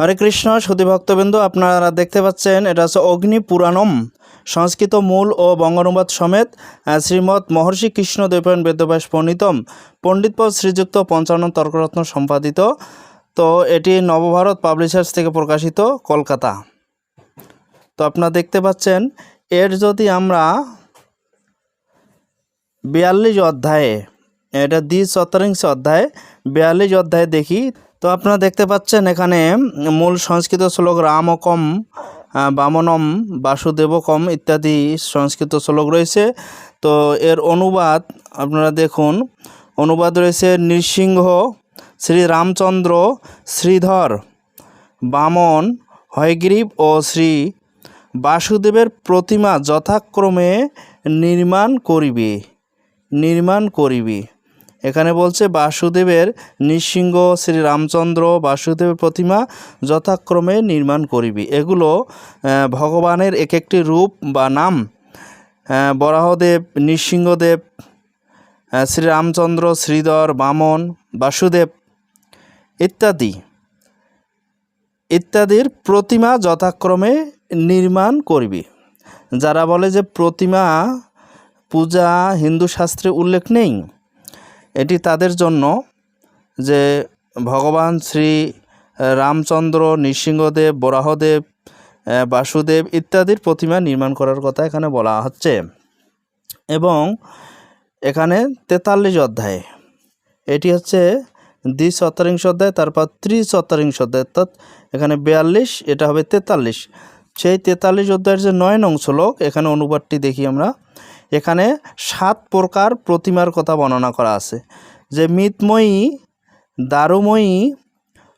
হরে কৃষ্ণ, সুধী ভক্তবৃন্দ, আপনারা দেখতে পাচ্ছেন, এটা হচ্ছে অগ্নি পুরাণম, সংস্কৃত মূল ও বঙ্গানুবাদ সমেত শ্রীমৎ মহর্ষি কৃষ্ণ দ্বৈপায়ন বেদব্যাস পণ্ডিতম পণ্ডিতপদ শ্রীযুক্ত পঞ্চান্ন তর্করত্ন সম্পাদিত। তো এটি নবভারত পাবলিশার্স থেকে প্রকাশিত, কলকাতা। তো আপনারা দেখতে পাচ্ছেন, এর যদি আমরা বিয়াল্লিশ অধ্যায়ে, এটা দ্বি চত্বরিংশ অধ্যায়, বিয়াল্লিশ অধ্যায়ে দেখি তো আপনারা দেখতে পাচ্ছেন এখানে মূল সংস্কৃত শ্লোক রামকম বামনম, বাসুদেবকম ইত্যাদি সংস্কৃত শ্লোক রয়েছে। তো এর অনুবাদ আপনারা দেখুন, অনুবাদ রয়েছে নৃসিংহ শ্রী রামচন্দ্র শ্রীধর, বামন, হয়গ্রীব ও শ্রী বাসুদেবের প্রতিমা যথাক্রমে নির্মাণ করিবে নির্মাণ করিবে। এখানে বলছে বাসুদেবের নৃসিংহ শ্রী রামচন্দ্র বাসুদেবের প্রতিমা যথাক্রমে নির্মাণ করিবি। এগুলো ভগবানের এক একটি রূপ বা নাম। বরাহদেব নৃসিংহদেব আহ, শ্রী শ্রীধর বামন বাসুদেব ইত্যাদি। ইত্যাদির প্রতিমা যথাক্রমে নির্মাণ করবি। যারা বলে যে প্রতিমা পূজা হিন্দু শাস্ত্রে উল্লেখ নেই এটি তাদের জন্য যে ভগবান শ্রী রামচন্দ্র, নৃসিংহদেব, বরাহদেব বাসুদেব ইত্যাদির প্রতিমা নির্মাণ করার কথা এখানে বলা হচ্ছে। এবং এখানে তেতাল্লিশ অধ্যায়। এটি হচ্ছে দ্বি শতাংশ অধ্যায়, তারপর ত্রিশতাংশ অধ্যায়, অর্থাৎ এখানে বিয়াল্লিশ, এটা হবে তেতাল্লিশ। সেই তেতাল্লিশ অধ্যায়ের যে নয় নং শ্লোক, এখানে অনুবাদটি দেখি আমরা। এখানে সাত প্রকার প্রতিমার কথা বর্ণনা করা আছে। যে মিতময়ী, দারুময়ী,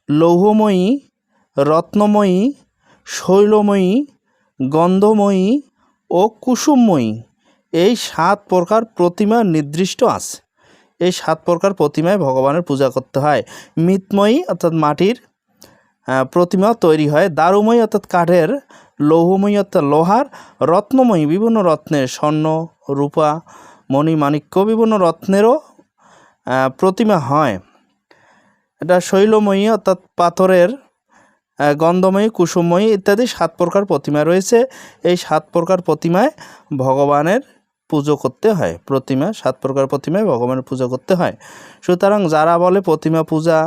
লৌহময়ী, রত্নময়ী, শৈলময়ী, গন্ধময়ী ও কুসুমময়ী এই সাত প্রকার প্রতিমা নির্দিষ্ট আছে। এই সাত প্রকার প্রতিমায় ভগবানের পূজা করতে হয়। মিতময়ী অর্থাৎ মাটির প্রতিমা তৈরি হয়। দারুময়ী অর্থাৎ কাঠের, লৌহময়ী অর্থাৎ লোহার, রত্নময়ী বিভিন্ন রত্নের স্বর্ণ রূপা মণি মাণিক্য বিভিন্ন রত্নেরও প্রতিমা হয়। এটা শৈলময়ী অর্থাৎ পাথরের গন্ধময়ী, কুসুমময়ী ইত্যাদি সাত প্রকার প্রতিমা রয়েছে। এই সাত প্রকার প্রতিমায় ভগবানের পুজো করতে হয়। প্রতিমা, সাত প্রকার প্রতিমায় ভগবানের পুজো করতে হয়। সুতরাং যারা বলে প্রতিমা পূজা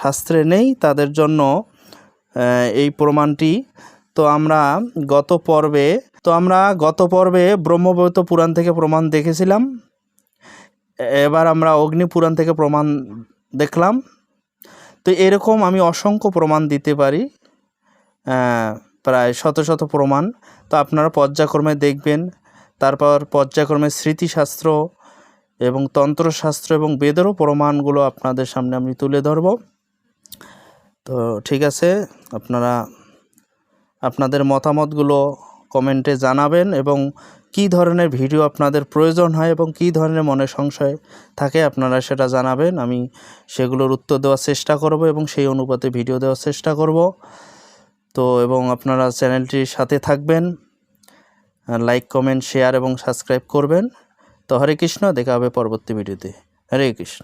শাস্ত্রে নেই, তাদের জন্য এই প্রমাণটি তো আমরা গত পর্বে, তো আমরা গত পর্বে ব্রহ্মবৈত পুরাণ থেকে প্রমাণ দেখেছিলাম। এবার আমরা অগ্নি পুরাণ থেকে প্রমাণ দেখলাম। তো এরকম আমি অসংখ্য প্রমাণ দিতে পারি প্রায় শত শত প্রমাণ। তো আপনারা পর্যায়ক্রমে দেখবেন, তারপর পর্যায়ক্রমে স্মৃতিশাস্ত্র এবং তন্ত্রশাস্ত্র এবং বেদেরও প্রমাণগুলো আপনাদের সামনে আমি তুলে ধরব। তো ঠিক আছে, আপনারা আপনাদের মতামতগুলো কমেন্টে জানাবেন এবং কী ধরনের ভিডিও আপনাদের প্রয়োজন হয় এবং কী ধরনের মনে সংশয় থাকে আপনারা সেটা জানাবেন। আমি সেগুলোর উত্তর দেওয়ার চেষ্টা করব এবং সেই অনুপাতে ভিডিও দেওয়ার চেষ্টা করব। তো এবং আপনারা চ্যানেলটির সাথে থাকবেন, লাইক, কমেন্ট, শেয়ার এবং সাবস্ক্রাইব করবেন। তো হরে কৃষ্ণ, দেখা হবে পরবর্তী ভিডিওতে। হরে কৃষ্ণ।